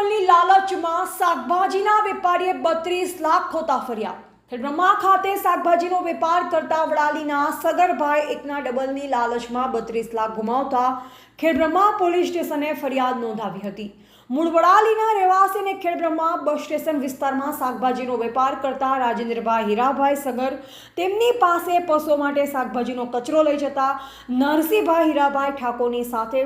ડબલની લાલચમાં શાકભાજીના વેપારીએ બત્રીસ લાખ ખોતા ફર્યા. ખેડબ્રહ્મા ખાતે શાકભાજીનો વેપાર કરતા વડાલીના સગરભાઈ એકના ડબલની લાલચમાં બત્રીસ લાખ ગુમાવતા ખેડબ્રહ્મા પોલીસ સ્ટેશને ફરિયાદ નોંધાવી હતી. મૂળ વડાલીના રહેવાસી અને ખેડબ્રહ્મા બસ સ્ટેશન વિસ્તારમાં શાકભાજીનો વેપાર કરતા રાજેન્દ્રભાઈ હીરાભાઈ સગર તેમની પાસે પશુઓ માટે શાકભાજીનો કચરો લઈ જતા નરસિંહભાઈ હીરાભાઈ ઠાકોરની સાથે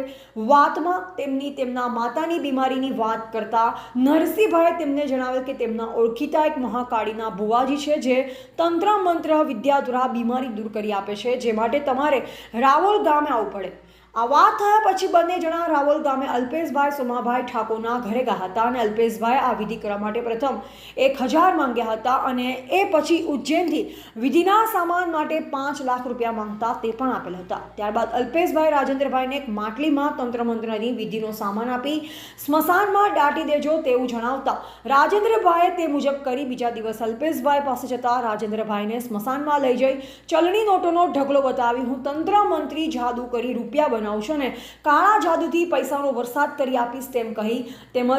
વાતમાં તેમની તેમના માતાની બીમારીની વાત કરતા નરસિંહભાઈ તેમને જણાવેલ કે તેમના ઓળખીતા એક મહાકાળીના ભુવાજી છે જે તંત્ર મંત્ર વિદ્યા દ્વારા બીમારી દૂર કરી આપે છે, જે માટે તમારે રાવલ ગામે આવવું પડે. આ વાત થયા પછી બંને જણા રાવલ ગામે અલ્પેશભાઈ સોમાભાઈ ઠાકોરના ઘરે ગયા હતા અને અલ્પેશભાઈ આ વિધિ કરવા માટે પ્રથમ એક હજાર માંગ્યા હતા અને એ પછી ઉજ્જૈનથી વિધિના સામાન માટે પાંચ લાખ રૂપિયા માંગતા તે પણ આપેલ હતા. ત્યારબાદ અલ્પેશભાઈ રાજેન્દ્રભાઈને એક માટલીમાં તંત્ર મંત્રની વિધિનો સામાન આપી સ્મશાનમાં દાટી દેજો તેવું જણાવતા રાજેન્દ્રભાઈએ તે મુજબ કરી બીજા દિવસ અલ્પેશભાઈ પાસે જતા રાજેન્દ્રભાઈને સ્મશાનમાં લઈ જઈ ચલણી નોટોનો ઢગલો બતાવી હું તંત્ર મંત્રી જાદુ કરી રૂપિયા બનાવું છું અને કાળા જાદુથી પૈસાનો વરસાદ કરી આપીશ તેમ કહી તેમજ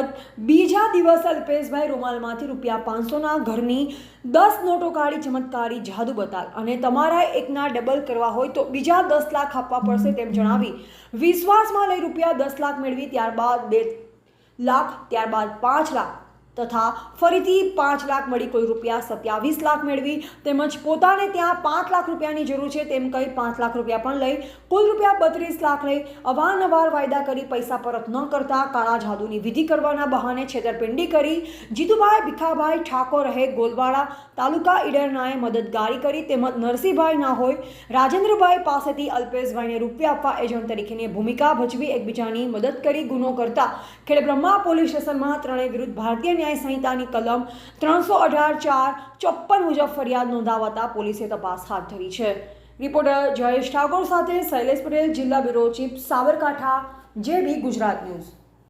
બીજા દિવસ અલ્પેશભાઈ રૂમાલમાંથી રૂપિયા પાંચસોના ઘરની દસ નોટો કાઢી ચમત્કારી જાદુ બતાવ અને તમારા એકના ડબલ કરવા હોય તો બીજા દસ લાખ આપવા પડશે તેમ જણાવી વિશ્વાસમાં લઈ રૂપિયા દસ લાખ મેળવી ત્યારબાદ બે લાખ, ત્યારબાદ પાંચ લાખ. તથા ફરીથી પાંચ લાખ મળી કોઈ રૂપિયા સત્યાવીસ લાખ મેળવી. તેમજ પોતાને ત્યાં પાંચ લાખ રૂપિયાની જરૂર છે તેમ કહી પાંચ લાખ રૂપિયા પણ લઈ કુલ રૂપિયા બત્રીસ લાખ લઈ અવારનવાર વાયદા કરી પૈસા પરત ન કરતા કાળા જાદુની વિધિ કરવાના બહાને છેતરપિંડી કરી. જીતુભાઈ ભીખાભાઈ ઠાકોર રહે ગોલવાડા તાલુકા ઈડરનાએ મદદગારી કરી. તેમજ નરસિંહભાઈ ના હોય રાજેન્દ્રભાઈ પાસેથી અલ્પેશભાઈને રૂપિયા આપવા એજન્ટ તરીકેની ભૂમિકા ભજવી એકબીજાની મદદ કરી ગુનો કરતા. ખેડબ્રહ્મા પોલીસ સ્ટેશનમાં ત્રણેય વિરુદ્ધ ભારતીય ન્યાય સંહિતાની કલમ ત્રણસો અઢાર ચાર ચોપ્પન મુજબ ફરિયાદ નોંધાવતા પોલીસે તપાસ હાથ ધરી છે. રિપોર્ટર જયેશ ઠાકોર સાથે શૈલેષ પટેલ, જિલ્લા બ્યુરો ચીફ સાબરકાંઠા જે બી ગુજરાત ન્યૂઝ.